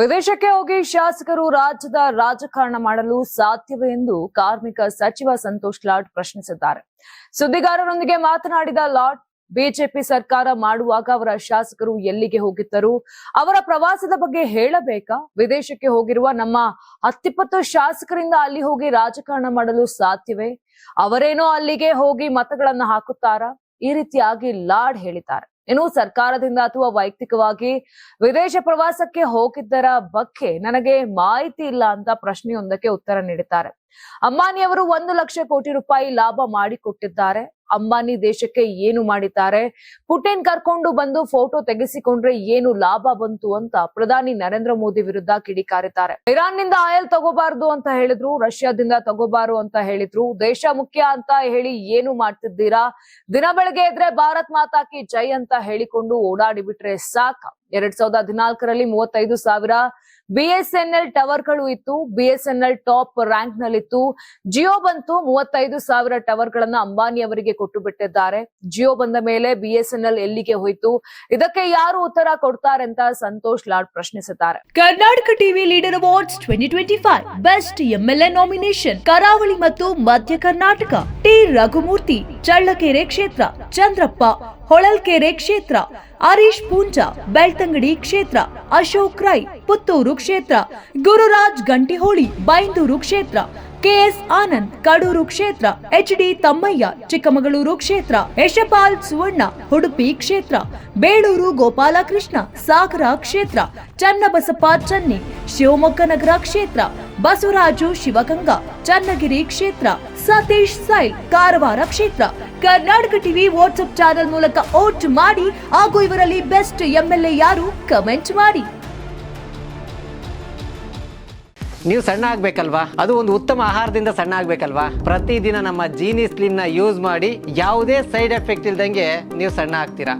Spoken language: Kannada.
ವಿದೇಶಕ್ಕೆ ಹೋಗಿ ಶಾಸಕರು ರಾಜ್ಯದ ರಾಜಕಾರಣ ಮಾಡಲು ಸಾಧ್ಯವೇ ಎಂದು ಕಾರ್ಮಿಕ ಸಚಿವ ಸಂತೋಷ್ ಲಾಡ್ ಪ್ರಶ್ನಿಸಿದ್ದಾರೆ. ಸುದ್ದಿಗಾರರೊಂದಿಗೆ ಮಾತನಾಡಿದ ಲಾಡ್, ಬಿಜೆಪಿ ಸರ್ಕಾರ ಮಾಡುವಾಗ ಅವರ ಶಾಸಕರು ಎಲ್ಲಿಗೆ ಹೋಗಿದ್ದರು, ಅವರ ಪ್ರವಾಸದ ಬಗ್ಗೆ ಹೇಳಬೇಕಾ? ವಿದೇಶಕ್ಕೆ ಹೋಗಿರುವ ನಮ್ಮ ಹತ್ತಿಪ್ಪತ್ತು ಶಾಸಕರಿಂದ ಅಲ್ಲಿ ಹೋಗಿ ರಾಜಕಾರಣ ಮಾಡಲು ಸಾಧ್ಯವೇ? ಅವರೇನೋ ಅಲ್ಲಿಗೆ ಹೋಗಿ ಮತಗಳನ್ನು ಹಾಕುತ್ತಾರಾ? ಈ ರೀತಿಯಾಗಿ ಲಾಡ್ ಹೇಳಿದ್ದಾರೆ. ಇನ್ನು ಸರ್ಕಾರದಿಂದ ಅಥವಾ ವೈಯಕ್ತಿಕವಾಗಿ ವಿದೇಶ ಪ್ರವಾಸಕ್ಕೆ ಹೋಗಿದ್ದರ ಬಗ್ಗೆ ನನಗೆ ಮಾಹಿತಿ ಇಲ್ಲ ಅಂತ ಪ್ರಶ್ನೆಯೊಂದಕ್ಕೆ ಉತ್ತರ ನೀಡಿದ್ದಾರೆ. ಅಂಬಾನಿ ಅವರು ಒಂದು ಲಕ್ಷ ಕೋಟಿ ರೂಪಾಯಿ ಲಾಭ ಮಾಡಿಕೊಟ್ಟಿದ್ದಾರೆ. ಅಂಬಾನಿ ದೇಶಕ್ಕೆ ಏನು ಮಾಡಿದ್ದಾರೆ? ಪುಟಿನ್ ಕರ್ಕೊಂಡು ಬಂದು ಫೋಟೋ ತೆಗೆಸಿಕೊಂಡ್ರೆ ಏನು ಲಾಭ ಬಂತು ಅಂತ ಪ್ರಧಾನಿ ನರೇಂದ್ರ ಮೋದಿ ವಿರುದ್ಧ ಕಿಡಿಕಾರಿದ್ದಾರೆ. ಇರಾನ್ನಿಂದ ಆಯಲ್ ತಗೋಬಾರ್ದು ಅಂತ ಹೇಳಿದ್ರು, ರಷ್ಯಾದಿಂದ ತಗೋಬಾರು ಅಂತ ಹೇಳಿದ್ರು. ದೇಶ ಮುಖ್ಯ ಅಂತ ಹೇಳಿ ಏನು ಮಾಡ್ತಿದ್ದೀರಾ? ದಿನ ಬೆಳಗ್ಗೆ ಇದ್ರೆ ಭಾರತ್ ಮಾತಾಕಿ ಜೈ ಅಂತ ಹೇಳಿಕೊಂಡು ಓಡಾಡಿ ಬಿಟ್ರೆ ಸಾಕ. ಎರಡ್ ಸಾವಿರದ ಹದಿನಾಲ್ಕರಲ್ಲಿ ಮೂವತ್ತೈದು ಸಾವಿರ. ಬಿಎಸ್ಎನ್ಎಲ್ ಟವರ್ಗಳು ಇತ್ತು. ಬಿಎಸ್ಎನ್ಎಲ್ ಟಾಪ್ ರ್ಯಾಂಕ್ ನಲ್ಲಿತ್ತು ಜಿಯೋ ಬಂತು ಮೂವತ್ತೈದು ಸಾವಿರ ಟವರ್ ಗಳನ್ನ ಅಂಬಾನಿ ಅವರಿಗೆ ಕೊಟ್ಟು ಬಿಟ್ಟಿದ್ದಾರೆ. ಜಿಯೋ ಬಂದ ಮೇಲೆ ಬಿಎಸ್ಎನ್ಎಲ್ ಎಲ್ಲಿಗೆ ಹೋಯ್ತು? ಇದಕ್ಕೆ ಯಾರು ಉತ್ತರ ಕೊಡ್ತಾರೆ ಅಂತ ಸಂತೋಷ್ ಲಾಡ್ ಪ್ರಶ್ನಿಸಿದ್ದಾರೆ. Karnataka TV leader awards twenty twenty five best MLA nomination Karavali ಮತ್ತು ಮಧ್ಯ ಕರ್ನಾಟಕ. ಟಿ. ರಘುಮೂರ್ತಿ, ಚಳ್ಳಕೆರೆ ಕ್ಷೇತ್ರ, ಚಂದ್ರಪ್ಪ. ಹೊಳಲ್ಕೆರೆ ಕ್ಷೇತ್ರ. ಹರೀಶ್ ಪೂಂಜಾ ಬೆಳ್ತಂಗಡಿ ಕ್ಷೇತ್ರ. ಅಶೋಕ್ ರೈ, ಪುತ್ತೂರು ಕ್ಷೇತ್ರ. ಗುರುರಾಜ್ ಗಂಟಿಹೋಳಿ, ಬೈಂದೂರು ಕ್ಷೇತ್ರ. ಕೆಎಸ್ ಆನಂದ್, ಕಡೂರು ಕ್ಷೇತ್ರ. ಎಚ್ ಡಿ ತಮ್ಮಯ್ಯ, ಚಿಕ್ಕಮಗಳೂರು ಕ್ಷೇತ್ರ. ಯಶಪಾಲ್ ಸುವರ್ಣ, ಉಡುಪಿ ಕ್ಷೇತ್ರ. ಬೇಳೂರು ಗೋಪಾಲಕೃಷ್ಣ, ಸಾಗರ ಕ್ಷೇತ್ರ. ಚನ್ನಬಸಪ್ಪ ಚನ್ನಿ, ಶಿವಮೊಗ್ಗ ನಗರ ಕ್ಷೇತ್ರ. ಬಸವರಾಜು ಶಿವಗಂಗಾ, ಚನ್ನಗಿರಿ ಕ್ಷೇತ್ರ, ಸತೀಶ್ ಸೈಲ್, ಕಾರವಾರ ಕ್ಷೇತ್ರ. ಕರ್ನಾಟಕ ಟಿವಿ ವಾಟ್ಸ್ಆಪ್ ಚಾನೆಲ್ ಮೂಲಕ ವೋಟ್ ಮಾಡಿ, ಹಾಗೂ ಇವರಲ್ಲಿ ಬೆಸ್ಟ್ ಎಂಎಲ್ಎ ಯಾರು ಕಮೆಂಟ್ ಮಾಡಿ. ನೀವು ಸಣ್ಣ ಆಗ್ಬೇಕಲ್ವಾ? ಅದು ಒಂದು ಉತ್ತಮ ಆಹಾರದಿಂದ ಸಣ್ಣ ಆಗ್ಬೇಕಲ್ವಾ? ಪ್ರತಿದಿನ ನಮ್ಮ ಜೀನಿ ಸ್ಲಿಮ್ನ ಯೂಸ್ ಮಾಡಿ, ಯಾವುದೇ ಸೈಡ್ ಎಫೆಕ್ಟ್ ಇಲ್ದಂಗೆ ನೀವು ಸಣ್ಣ ಆಗ್ತೀರಾ?